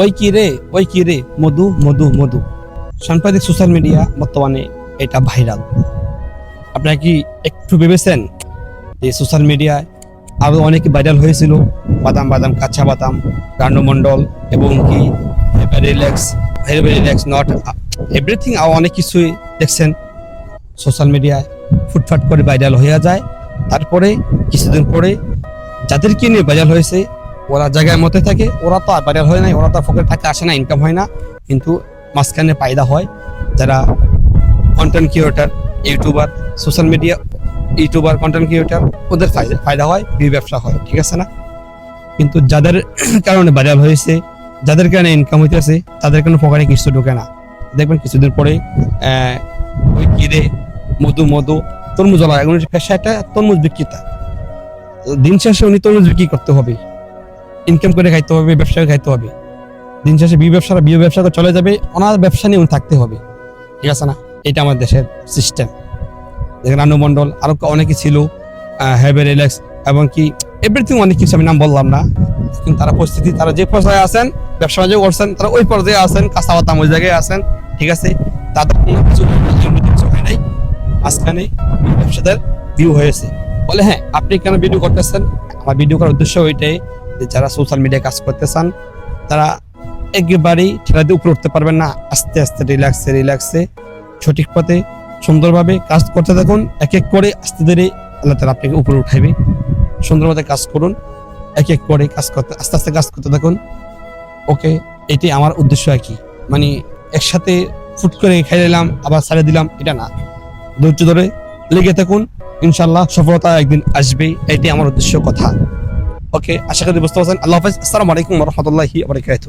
ওই কি রে, ওই কি রে? মধু মধু মধু। সাম্প্রতিক সোশ্যাল মিডিয়া বর্তমানে এটা ভাইরাল আপনারা কি একটু ভেবেছেন যে সোশ্যাল মিডিয়ায় আরও অনেকে ভাইরাল হয়েছিল? বাদাম বাদাম, কাঁচা বাদাম রান্নমণ্ডল এবং কি রিল্যাক্স রিল্যাক্স নট এভরিথিং আর অনেক কিছুই দেখছেন। সোশ্যাল মিডিয়ায় ফুটফাট করে ভাইরাল হয়ে যায়। তারপরে কিছুদিন পরে যাদেরকে নিয়ে ভাইরাল হয়েছে ওরা জায়গায় মতে থাকে, ওরা তো আর ভাইরাল হয় নাই, ওরা তো ফোকের টাকা আসে না ইনকাম হয় না। কিন্তু মাঝখানে পায়দা হয় যারা content creator YouTuber social media YouTuber content creator ওদের ফায়দা হয় বি ব্যবসা হয়, ঠিক আছে না? কিন্তু যাদের কারণে ভাইরাল হয়েছে, যাদের কারণে ইনকাম হইতেছে, তাদের কোনো পকেটে কিছু ঢোকে না। দেখবেন কিছুদিন পরে ওই কিরে মধু মধু, তরমুজ ওলা এখন পেশা একটা তরমুজ বিক্রেতা। দিন শেষে উনি তরমুজ বিক্রি করতে হবে। ইনকাম করে খাইতে হবে, ব্যবসা খাইতে হবে। দিন শেষে বি ব্যবসা বি ব্যবসা করে চলে যাবে ওনার ব্যবসা নিয়ে থাকতে হবে। ঠিক আছে না? এটা আমার দেশের সিস্টেম দেখেন রানু মন্ডল আরও অনেকে ছিল হ্যাভে রিল্যাক্স এবং কি এভরিথিং অনেক কিছু আমি নাম বললাম না। কিন্তু তারা পরিস্থিতি, তারা যে পর্যায়ে আছেন, ব্যবসা বাণিজ্য করছেন, তারা ওই পর্যায়ে আছেন কাঁচা বাতাম ওই জায়গায় আছেন, ঠিক আছে? তাদের কোনো কিছু কিছু হয় নাই। মাঝখানে ব্যবসাদার ভিউ হয়েছে। বলে হ্যাঁ আপনি কেন ভিডিও করতেছেন? আমার ভিডিও করার উদ্দেশ্য ওইটাই যারা সোশ্যাল মিডিয়ায় কাজ করতে চান, তারা একেবারেই ঠেলা দিয়ে উপরে উঠতে পারবেন না। আস্তে আস্তে রিল্যাক্সে রিল্যাক্সে সঠিক পথে, সুন্দরভাবে কাজ করতে থাকুন। এক এক করে আস্তে ধীরে আল্লাহ তালা আপনাকে উপরে উঠাইবে। সুন্দর মতো কাজ করুন। এক এক করে কাজ করতে, আস্তে আস্তে কাজ করতে থাকুন। ওকে এটি আমার উদ্দেশ্য আর কি। মানে একসাথে ফুট করে খাই দিলাম আবার ছাড়ে দিলাম, এটা না। ধৈর্য ধরে লেগে থাকুন। ইনশাল্লাহ সফলতা একদিন আসবে এটি আমার উদ্দেশ্য, কথা। ওকে আশা করি বুঝতে পারছেন আল্লাহ হাফেজ আসসালামু আলাইকুম রহমতুল্লাহি আবরকাত